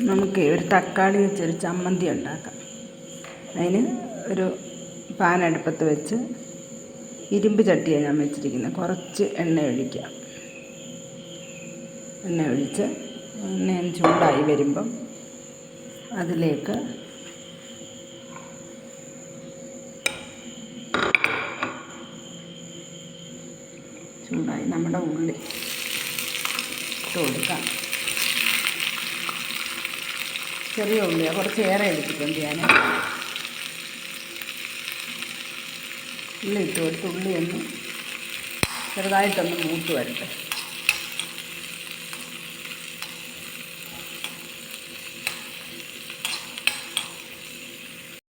നമുക്ക് ഒരു തക്കാളി വെച്ചൊരു ചമ്മന്തി ഉണ്ടാക്കാം. അതിന് ഒരു പാൻ അടുപ്പത്ത് വെച്ച് ഇരുമ്പ് ചട്ടിയാണ് ഞാൻ വെച്ചിരിക്കുന്നത്. കുറച്ച് എണ്ണ ഒഴിക്കാം. എണ്ണ ഒഴിച്ച് എണ്ണ ചൂടായി വരുമ്പം അതിലേക്ക് ചൂടായി നമ്മുടെ ഉള്ളി ഇട്ട് കൊടുക്കാം. ചെറിയ ഉള്ളിയാണ് കുറച്ച് ഏറെ എടുത്തിട്ടുണ്ട് ഞാൻ. ഉള്ളി ഇട്ട് കൊടുത്ത് ഉള്ളി ഒന്ന് ചെറുതായിട്ടൊന്ന് മൂത്ത് വരട്ടെ.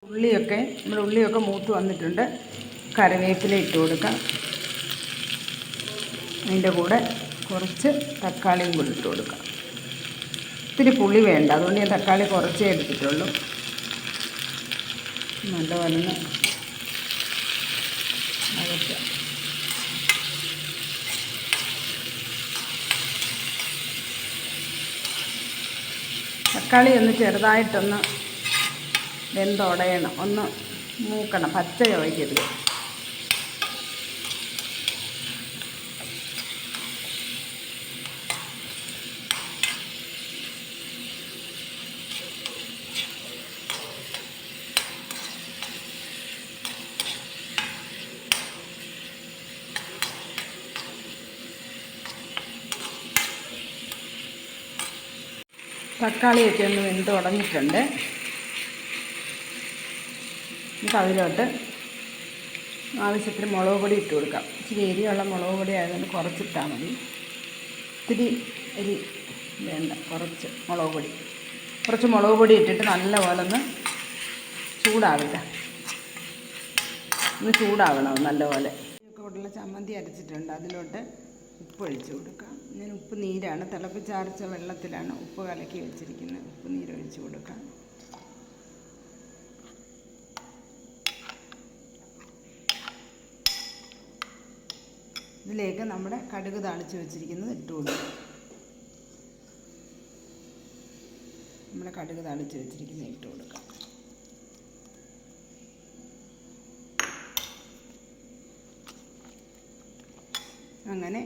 ഉള്ളിയൊക്കെ നമ്മുടെ ഉള്ളിയൊക്കെ മൂത്ത് വന്നിട്ടുണ്ട്. കറിവേപ്പില ഇട്ട് കൊടുക്കാം. അതിന്റെ കൂടെ കുറച്ച് തക്കാളിയും കൂടി ഇട്ട് കൊടുക്കാം. ഇത്തിരി പുളി വേണ്ട. അതുകൊണ്ട് ഞാൻ തക്കാളി കുറച്ചേ എടുത്തിട്ടുള്ളൂ. നല്ലപോലെ തക്കാളി ഒന്ന് ചെറുതായിട്ടൊന്ന് വെന്തുടയണം. ഒന്ന് മൂക്കണം. പച്ച ചോദിക്കരുത് തക്കാളിയൊക്കെ ഒന്ന് വെന്ത് ഉടഞ്ഞിട്ടുണ്ട് നമുക്ക് അതിലോട്ട് ആവശ്യത്തിന് മുളക് പൊടി ഇട്ട് കൊടുക്കാം. ഇച്ചിരി എരിയുള്ള മുളക് പൊടി ആയതുകൊണ്ട് കുറച്ചിട്ടാൽ മതി. ഇത്തിരി എരി വേണ്ട കുറച്ച് മുളക് പൊടി. കുറച്ച് മുളക് പൊടി ഇട്ടിട്ട് നല്ലപോലെ ഒന്ന് ചൂടാവില്ല ഒന്ന് ചൂടാവണം നല്ലപോലെ. ഒക്കെ ചമ്മന്തി അരച്ചിട്ടുണ്ട്. അതിലോട്ട് ഉപ്പ് ഒഴിച്ച് കൊടുക്കാം. ഞാൻ ഉപ്പ് നീരാണ്. തിളപ്പിച്ചാർച്ച വെള്ളത്തിലാണ് ഉപ്പ് കലക്കി വെച്ചിരിക്കുന്നത്. ഉപ്പ് നീര് ഒഴിച്ച് കൊടുക്കാം. ഇതിലേക്ക് നമ്മുടെ കടുക് താളിച്ച് വെച്ചിരിക്കുന്നത് ഇട്ട് കൊടുക്കും. നമ്മുടെ കടുക് താളിച്ച് വെച്ചിരിക്കുന്നത് ഇട്ട് കൊടുക്കാം. അങ്ങനെ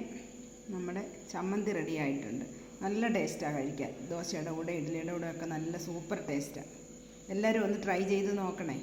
നമ്മുടെ ചമ്മന്തി റെഡി ആയിട്ടുണ്ട്. നല്ല ടേസ്റ്റാണ് കഴിക്കാൻ. ദോശയുടെ കൂടെ ഇഡ്ഡലിയുടെ കൂടെ ഒക്കെ നല്ല സൂപ്പർ ടേസ്റ്റാണ് എല്ലാവരും ഒന്ന് ട്രൈ ചെയ്ത് നോക്കണേ.